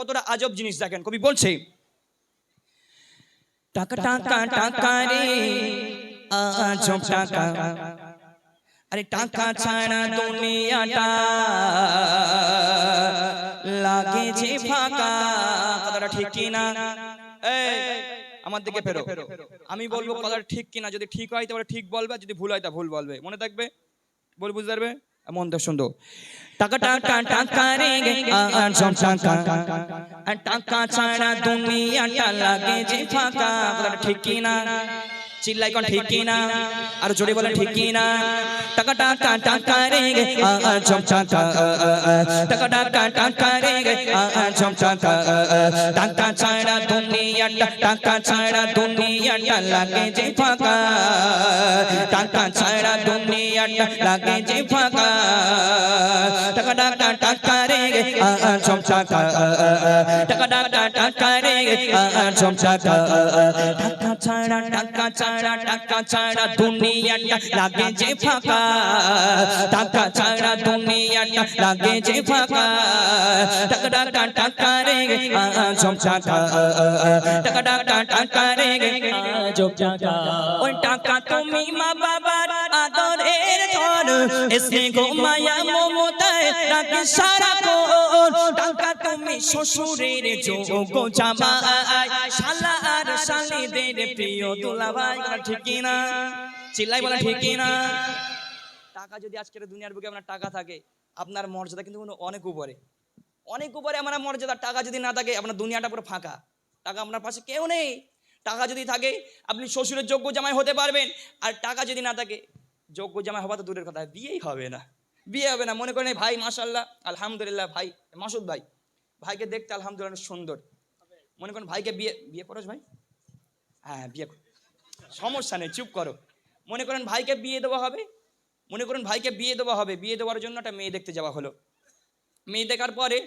কতটা আজব জিনিস দেখেন কবি বলছে টাকা টাকা টাকা রে আজব টাকা। আরে টাকা ছাড়া দুনিয়াটা লাগে যে ফাঁকা। কথাটা ঠিক কি না আমার দিকে ফেরো। আমি বলব কথাটা ঠিক কিনা। যদি ঠিক হয় তাহলে ঠিক বলবে যদি ভুল হয় তা ভুল বলবে। মনে থাকবে? বল বুঝতে পারবে? মন দেখ সুন্দর। টাকা টাকা টাকা রে আজব টাকা আর টাকা ছাড়া দুনিয়াটা লাগে যে ফাঁকা। ঠিক না চিল্লাই কোন? ঠিক কি না আর জোরে বলে ঠিক কি না টাকা টাকা টাকা রে আজব টাকা টাকা টাকা টাকা রে আজব টাকা টাকা ছাড়া দুনিয়াটা টাকা ছাড়া দুনিয়াটা লাগে যে ফাঁকা। টাকা ছাড়া দুনিয়াটা লাগে যে ফাঁকা। টাকা টাকা টাকা রে আজব টাকা টাকা টাকা টাকা রে আজব টাকা টাকা ছাড়া টাকা ছাড়া টাকা ছাড়া দুনিয়াটা লাগে যে ফাঁকা টাকা ছাড়া দুনিয়াটা লাগে যে ফাঁকা টাকা টাকা টাকা রে আজব টাকা টাকা টাকা টাকা রে আজব টাকা ওই টাকা তুমি মা বাবার এসে মমতায় সারা কোন টাকা তুমি শ্বশুরের যোগ্য জামাই। শালা আর প্রিয় না চিল্লাই না টাকা যদি আজকের দুনিয়ার বুকে আপনার টাকা থাকে, আপনার মর্যাদা কিন্তু অনেক উপরে। অনেক উপরে আমার মর্যাদা, টাকা যদি না থাকে, আপনার দুনিয়াটা পুরো ফাঁকা। টাকা আপনার পাশে কেউ নেই। টাকা যদি থাকে, আপনি শ্বশুরের যোগ্য জামাই হতে পারবেন। আর টাকা যদি না থাকে যোগ্য জামাই হওয়া তো দূরের কথা, বিয়েই হবে না। বিয়ে হবে না, মনে করেন ভাই মাশাল্লাহ আলহামদুলিল্লাহ, ভাই, মাসুদ ভাই, ভাইকে দেখতে আলহামদুলিল্লাহ সুন্দর। মনে করেন ভাইকে বিয়ে বিয়ে করোস ভাই। হ্যাঁ বিয়ে কর। সমস্যা নেই, চুপ করো। মনে করেন ভাইকে বিয়ে দেওয়া হবে, মনে করেন ভাইকে বিয়ে দেওয়া হবে, বিয়ে দেওয়ার জন্য একটা মেয়ে দেখতে যাওয়া হলো। মেয়ে দেখার পরে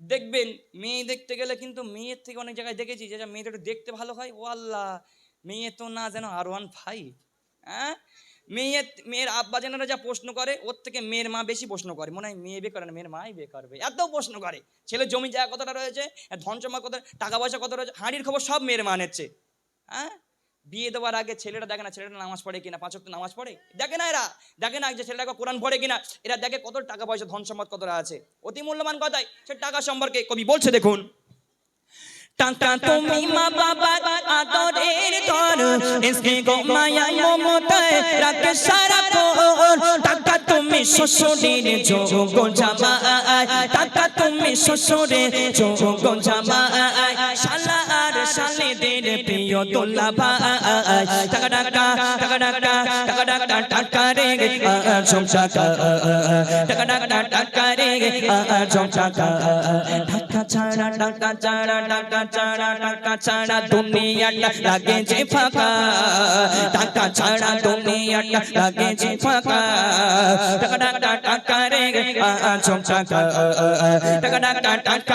দেখবেন, মেয়ে দেখতে গেলে কিন্তু মেয়ের থেকে অনেক জায়গায় দেখেছি যে মেয়েটা একটু দেখতে ভালো হয়। ও আল্লাহ মেয়ে তো না যেন আর ওয়ান ফাইভ হ্যাঁ? মেয়ের মেয়ের আব্বা যেনারা যা প্রশ্ন করে, ওর থেকে মেয়ের মা বেশি প্রশ্ন করে। মনে হয় মেয়ে বিয়ে করে না মেয়ের মাই বিয়ে করবে এত প্রশ্ন করে। ছেলে জমি জায়গা কতটা রয়েছে, ধন জমা কত, টাকা পয়সা কত রয়েছে, হাঁড়ির খবর সব মেয়ের মা নিচ্ছে। হ্যাঁ? বিয়ে দেওয়ার আগে ছেলেটা দেখে না, ছেলেটা নামাজ পড়ে কিনা, পাঁচ ওয়াক্ত নামাজ পড়ে? দেখে না এরা। দেখে না যে ছেলেটা কোরআন পড়ে কিনা, এরা দেখে কত টাকা পয়সা, ধন সম্পদ কতটা আছে। অতি মূল্যবান কথাই। সে টাকা সম্পর্কে কবি বলছে, দেখুন। টাকা তুমি মা বাবা আদরের ধন এসকে গো মায়া মমতায় রাখে সারা কোন টাকা শ্বশুরের যোগ্য জামাই। টাকা তুমি শ্বশুরের যোগ্য জামাই। শালা আর শালেদের প্রিয় দোলা ভাই ছাড়া, টাকা লাগে যে ফাঁকা। টাকা টাকা টাকা রে আজম টাকা টাকা টাকা টাকা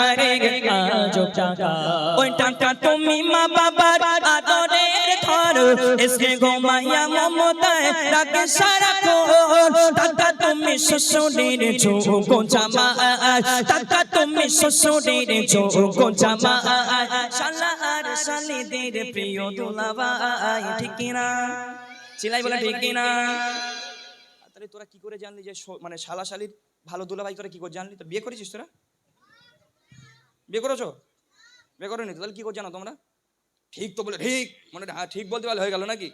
চিলাই বলে ঠিক কিনা তাহলে তোরা কি করে জানলি যে মানে শালা শালির ভালো দুলাভাই তোরা কি করে জানলি? তো বিয়ে করেছিস তোরা? বিয়ে করেছ? বিয়ে করোনি তো? তাহলে কি করে জানো তোমরা? ঠিক তো বলে, ঠিক! মানে হ্যাঁ ঠিক বলতে পারলে হয়ে গেল নাকি?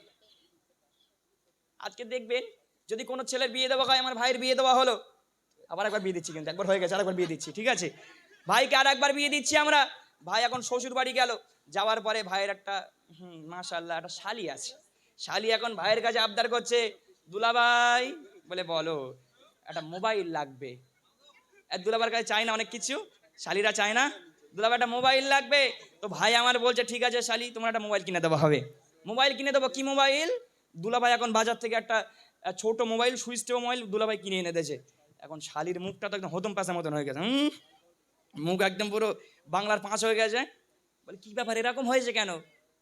আজকে দেখবেন, যদি কোনো ছেলের বিয়ে দেওয়া হয়, আমার ভাইয়ের বিয়ে দেওয়া হলো। আবার একবার বিয়ে দিচ্ছি কিন্তু, একবার হয়ে গেছে, আরেকবার বিয়ে দিচ্ছি, ঠিক আছে? ভাইকে আর একবার বিয়ে দিচ্ছি আমরা। ভাই এখন শ্বশুর বাড়ি গেল। যাওয়ার পরে ভাইয়ের একটা, হুম মাশাল্লাহ একটা শালি আছে। শালি এখন ভাইয়ের কাছে আবদার করছে, দুলাভাই বলে বলো, একটা মোবাইল লাগবে। দুলাবার কাছে চায় না অনেক কিছু, শালিরা চায় না। দুলাবার, একটা মোবাইল লাগবে। তো ভাই আমার বলছে, ঠিক আছে শালি, তোমার একটা মোবাইল কিনে দেওয়া হবে। মোবাইল কিনে দেবো কি মোবাইল? দুলাভাই এখন বাজার থেকে একটা ছোট মোবাইল, সুইচ টেপ মোবাইল, দুলাভাই কিনে এনে দিয়েছে। এখন শালির মুখটা তো একদম হতম পাশার মতন হয়ে গেছে মুখ একদম পুরো বাংলার পাঁচ হয়ে গেছে। বলে, কি ব্যাপার, এরকম হয়েছে কেন?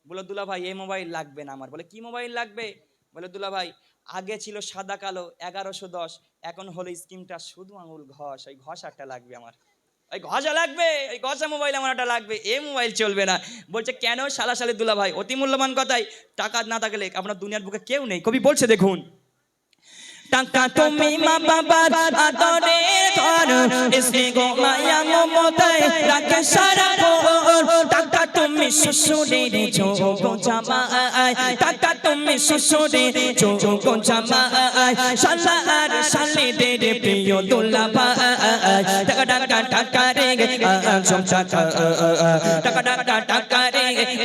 বলে দুলা ভাই এই মোবাইল লাগবে না আমার। বলে, কি মোবাইল লাগবে? বলে দুলা ভাই আগে ছিল সাদা কালো, এগারোশো দশ, এখন হলো স্কিমটা শুধু আঙুল, ঘষ। ওই ঘষ লাগবে আমার। ওই ঘষা লাগবে ওই ঘষা মোবাইল আমার একটা লাগবে। এ মোবাইল চলবে না। বলছে, কেন সালা সালে দুলা ভাই অতি মূল্যবান কথাই। টাকা না থাকলে আপনার দুনিয়ার বুকে কেউ নেই। কবি বলছে, দেখুন। টাকা তুমি মা বাবার আদরের ঘর গো শ্বশুরের যোগ জামাই টাকা তুমি শ্বশুরের যোগ জামাই শালা আর শালিদের প্রিয় দুলা টাকা টাকা টাকা রে টাকা টাকা টাকা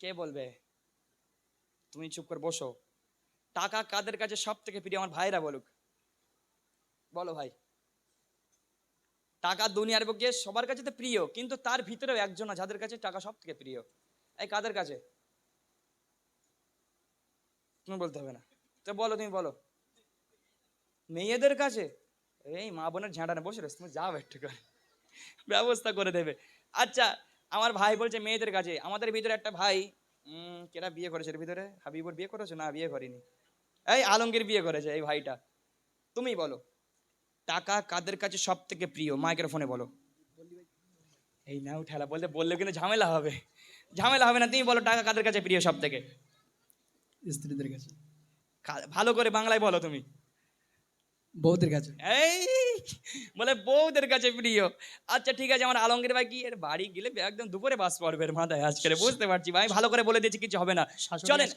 কে বলবে? তুমি চুপ করে বসো। টাকা কাদের কাছে সব থেকে প্রিয়? আমার ভাইরা বলুক। বলো ভাই। টাকা দুনিয়ার বুকে সবার কাছে তো প্রিয়, কিন্তু তার ভিতরেও একজন যাদের কাছে টাকা সব থেকে প্রিয়। এই কাদের কাছে? তুমি বলতে হবে না। তো বলো, তুমি বলো। মেয়েদের কাছে? এই মা বোনের ঝাঁটা বসে রয়েছে, তুমি যাও একটু করে। ব্যবস্থা করে দেবে। আচ্ছা আমার ভাই বলছে মেয়েদের কাছে। আমাদের ভিতরে একটা ভাই কেরা বিয়ে করেছে এর ভিতরে? হাবিবুর বিয়ে করেছে না বিয়ে করিনি? এই আলমগীর বিয়ে করেছে এই ভাইটা। তুমি বলো টাকা কাদের কাছে সব থেকে প্রিয়? মাইক্রোফোনে বলো। এই নাও ঠেলা বলতে বললে কিন্তু ঝামেলা হবে। ঝামেলা হবে না তুমি বলো টাকা কাদের কাছে প্রিয় সব থেকে স্ত্রীদের কাছে। ভালো করে বাংলায় বলো তুমি। বউদের কাছে এই বলে বউদের কাছে প্রিয় আচ্ছা ঠিক আছে আমার আলমগীর ভাই কি এর বাড়ি গেলে একদম দুপুরে বাস পড়বে মাথায় আজকে বুঝতে পারছি ভাই ভালো করে বলে দিয়েছি কিছু হবে না চলেন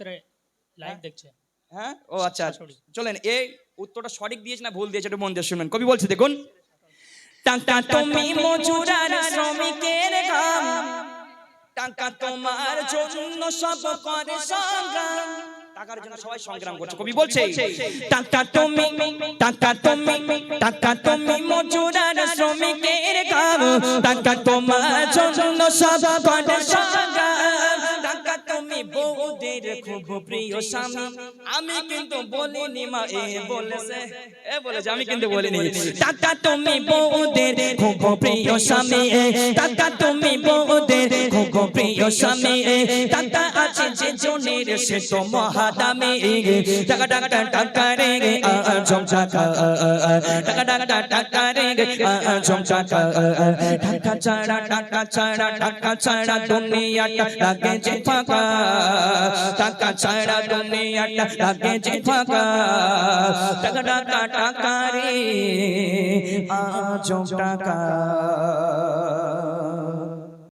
লাইভ দেখছে হ্যাঁ ও আচ্ছা। চলেন এই উত্তরটা সঠিক দিয়েছে না ভুল দিয়েছে একটু মন দিয়ে শুনবেন কবি বলছে দেখুন টাকা তুমি মজুরার শ্রমিকের ঘাম টাকা তোমার জন্য সব করে সংগ্রাম টাকার জন্য সবাই সংগ্রাম করছে। কবি বলছে টাকা তুমি টাকা তুমি টাকা তুমি মজুরার শ্রমিকের ঘাম টাকা তোমার জন্য সব করে সংগ্রাম। টাকা তুমি বউদের খুব প্রিয় স্বামী। আমি কিন্তু বলিনি মা এ বলেছে এ বলেছে আমি কিন্তু বলিনি। টাকা তুমি বউদের খুব প্রিয় স্বামী। টাকা তুমি খুব প্রিয় স্বামী টাকা আছে যে জনের, সে তো মহাদামি। টাকা টাকা টাকা রে আজম টাকা টাকা টাকা টাকা, রে আজম টাকা টাকা ছাড়া টাকা ছাড়া টাকা ছাড়া দুনিয়াটা লাগে যে ফাঁকা। টাকা ছাড়া দুনিয়াটা লাগে যে ফাঁকা। টাকা টাকা টাকা, রে আজম টাকা